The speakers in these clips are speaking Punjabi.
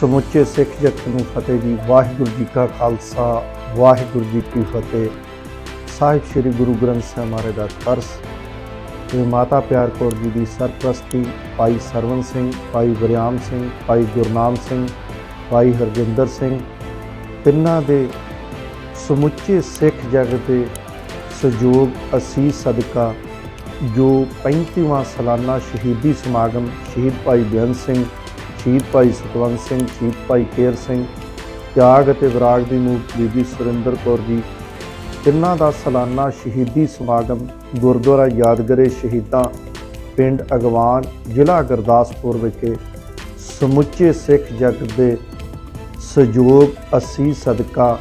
ਸਮੁੱਚੇ ਸਿੱਖ ਜਗਤ ਨੂੰ ਫਤਿਹ ਜੀ। ਵਾਹਿਗੁਰੂ ਜੀ ਕਾ ਖਾਲਸਾ, ਵਾਹਿਗੁਰੂ ਜੀ ਕੀ ਫਤਿਹ। ਸਾਹਿਬ ਸ੍ਰੀ ਗੁਰੂ ਗ੍ਰੰਥ ਸਾਹਿਬ ਮਹਾਰਾਜ ਦਾ ਤਰਸ। ਤੇ ਮਾਤਾ ਪਿਆਰ ਕੌਰ ਜੀ ਦੀ ਸਰਪ੍ਰਸਤੀ, ਭਾਈ ਸਰਵਨ ਸਿੰਘ, ਭਾਈ ਗੁਰਿਆਮ ਸਿੰਘ, ਭਾਈ ਗੁਰਨਾਮ ਸਿੰਘ, ਭਾਈ ਹਰਜਿੰਦਰ ਸਿੰਘ। ਤਿੰਨਾਂ ਦੇ ਸਮੁੱਚੇ ਸਿੱਖ ਜਗਤ ਦੇ ਸਹਿਯੋਗ, ਅਸੀਸ ਸਦਕਾ ਜੋ 35ਵਾਂ ਸਾਲਾਨਾ ਸ਼ਹੀਦੀ ਸਮਾਗਮ ਸ਼ਹੀਦ ਭਾਈ ਬੇਅੰਤ ਸਿੰਘ ਸ਼ਹੀਦ ਭਾਈ ਸਤਵੰਤ ਸਿੰਘ, ਸ਼ਹੀਦ ਭਾਈ ਕੇਰ ਸਿੰਘ, ਤਿਆਗ ਅਤੇ ਵਿਰਾਗ ਦੀ ਮੂਰਤ ਬੀਬੀ ਸੁਰਿੰਦਰ ਕੌਰ ਜੀ, ਤਿੰਨਾਂ ਦਾ ਸਾਲਾਨਾ ਸ਼ਹੀਦੀ ਸਮਾਗਮ ਗੁਰਦੁਆਰਾ ਯਾਦਗਾਰੇ ਸ਼ਹੀਦਾਂ ਪਿੰਡ ਅਗਵਾਨ ਜ਼ਿਲ੍ਹਾ ਗੁਰਦਾਸਪੁਰ ਵਿਖੇ ਸਮੁੱਚੇ ਸਿੱਖ ਜਗਤ ਦੇ ਸਹਿਯੋਗ ਅਸੀਂ ਸਦਕਾ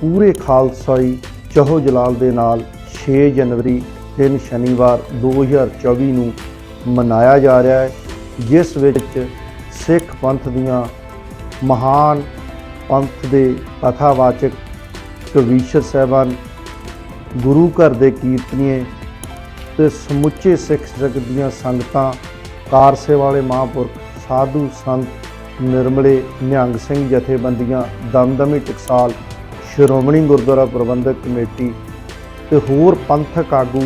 ਪੂਰੇ ਖਾਲਸਾਈ ਚਹੋ ਜਲਾਲ ਦੇ ਨਾਲ 6 ਜਨਵਰੀ ਦਿਨ ਸ਼ਨੀਵਾਰ 2024 ਨੂੰ ਮਨਾਇਆ ਜਾ ਰਿਹਾ ਹੈ, ਜਿਸ ਵਿੱਚ ਸਿੱਖ ਪੰਥ ਦੀਆਂ ਮਹਾਨ ਪੰਥ ਦੇ ਕਥਾਵਾਚਕ ਕਵੀਸ਼ਰ ਸਾਹਿਬਾਨ, ਗੁਰੂ ਘਰ ਦੇ ਕੀਰਤਨੀਏ ਤੇ ਸਮੁੱਚੇ ਸਿੱਖ ਜਗਤ ਦੀਆਂ ਸੰਗਤਾਂ, ਕਾਰ ਕਾਰਸੇ ਵਾਲੇ ਮਹਾਂਪੁਰਖ, ਸਾਧੂ ਸੰਤ, ਨਿਰਮਲੇ ਨਿਹੰਗ ਸਿੰਘ ਜਥੇਬੰਦੀਆਂ, ਦਮਦਮੀ ਟਕਸਾਲ, ਸ਼੍ਰੋਮਣੀ ਗੁਰਦੁਆਰਾ ਪ੍ਰਬੰਧਕ ਕਮੇਟੀ ਤੇ ਹੋਰ ਪੰਥਕ ਆਗੂ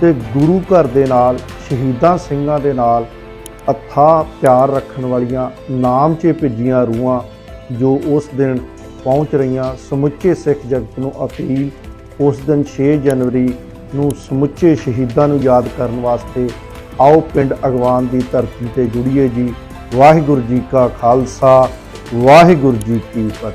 ਤੇ ਗੁਰੂ ਘਰ ਦੇ ਨਾਲ, ਸ਼ਹੀਦਾਂ ਸਿੰਘਾਂ ਦੇ ਨਾਲ ਅਥਾਹ ਪਿਆਰ ਰੱਖਣ ਵਾਲੀਆਂ ਨਾਮ 'ਚ ਭਿੱਜੀਆਂ ਰੂਹਾਂ ਜੋ ਉਸ ਦਿਨ ਪਹੁੰਚ ਰਹੀਆਂ ਸਮੁੱਚੇ ਸਿੱਖ ਜਗਤ ਨੂੰ ਅਪੀਲ, ਉਸ ਦਿਨ 6 ਜਨਵਰੀ ਨੂੰ ਸਮੁੱਚੇ ਸ਼ਹੀਦਾਂ ਨੂੰ ਯਾਦ ਕਰਨ ਵਾਸਤੇ ਆਓ ਪਿੰਡ ਅਗਵਾਨ ਦੀ ਧਰਤੀ ਤੇ ਜੁੜੀਏ ਜੀ। ਵਾਹਿਗੁਰੂ ਜੀ ਕਾ ਖਾਲਸਾ, ਵਾਹਿਗੁਰੂ ਜੀ ਕੀ ਫਤਿਹ।